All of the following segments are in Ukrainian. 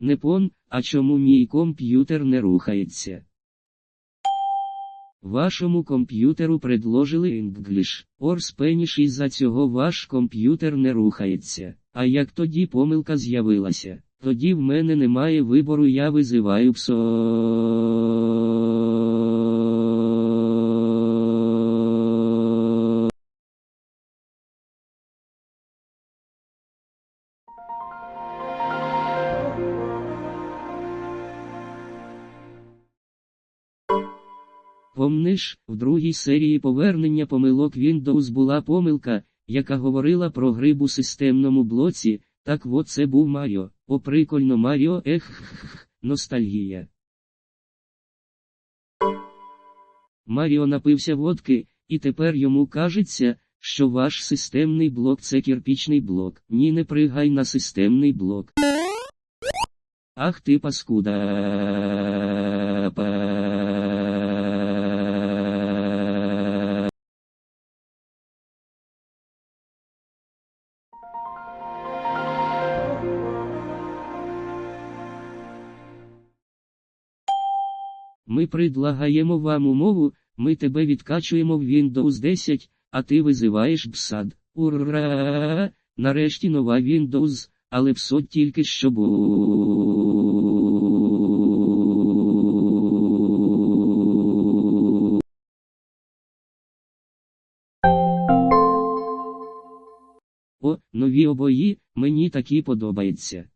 Не пон, а чому мій комп'ютер не рухається? Вашому комп'ютеру предложили English or Spanish і за цього ваш комп'ютер не рухається. А як тоді помилка з'явилася? Тоді в мене немає вибору, я визиваю псо. Помниш, в другій серії повернення помилок Windows була помилка, яка говорила про гриб у системному блоці, так от це був Маріо. О прикольно Маріо, ех, ностальгія. Маріо напився водки, і тепер йому кажеться, що ваш системний блок це кірпічний блок. Ні, не пригай на системний блок. Ах ти паскуда. Ми предлагаємо вам умову, ми тебе відкачуємо в Windows 10, а ти визиваєш BSAD. Ура! Нарешті нова Windows, але BSAD тільки що був. О, нові обої, мені такі подобаються.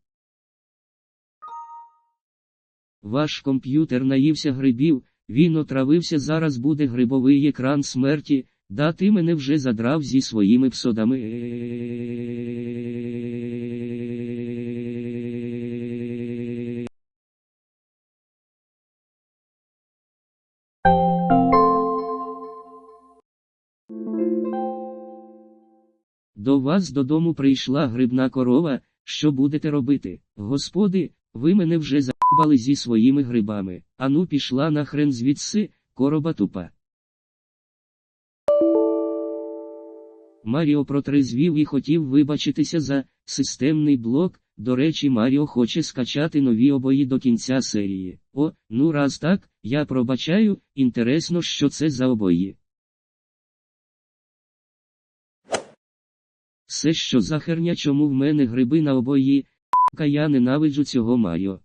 Ваш комп'ютер наївся грибів, він отравився зараз буде грибовий екран смерті, да ти мене вже задрав зі своїми псодами. До вас додому прийшла грибна корова, що будете робити? Господи, ви мене вже заїбали зі своїми грибами. Ану пішла нахрен звідси, короба тупа. Маріо протрезвів і хотів вибачитися за системний блок. До речі, Маріо хоче скачати нові обої до кінця серії. О, ну раз так, я пробачаю, інтересно, що це за обої. Все що за херня, чому в мене гриби на обої, я ненавиджу цього Маріо.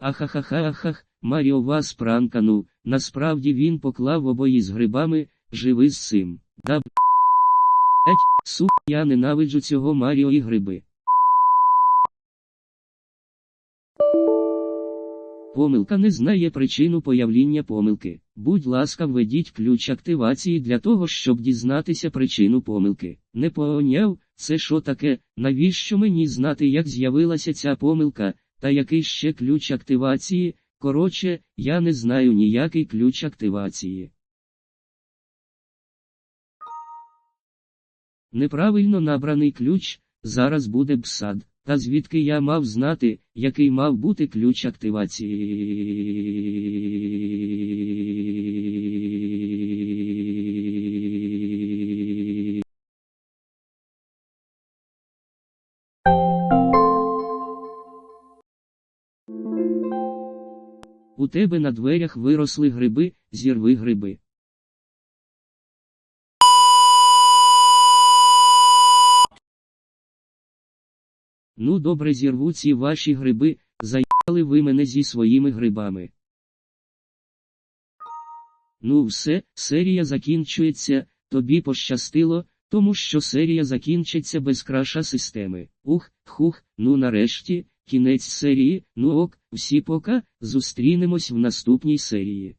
Ахахахахах, Маріо вас пранканув, насправді він поклав обої з грибами, живи з цим. Да блять, суп, я ненавиджу цього Маріо і гриби. Помилка не знає причину появління помилки. Будь ласка, введіть ключ активації для того, щоб дізнатися причину помилки. Не поняв, це що таке, навіщо мені знати, як з'явилася ця помилка, та який ще ключ активації, коротше, я не знаю ніякий ключ активації. Неправильно набраний ключ, зараз буде бсад. Та звідки я мав знати, який мав бути ключ активації? У тебе на дверях виросли гриби, зірви гриби. Ну добре зірву ці ваші гриби, заїбали ви мене зі своїми грибами. Ну все, серія закінчується, тобі пощастило, тому що серія закінчиться без краша системи. Ух, хух, ну нарешті, кінець серії, ну ок, всі пока, зустрінемось в наступній серії.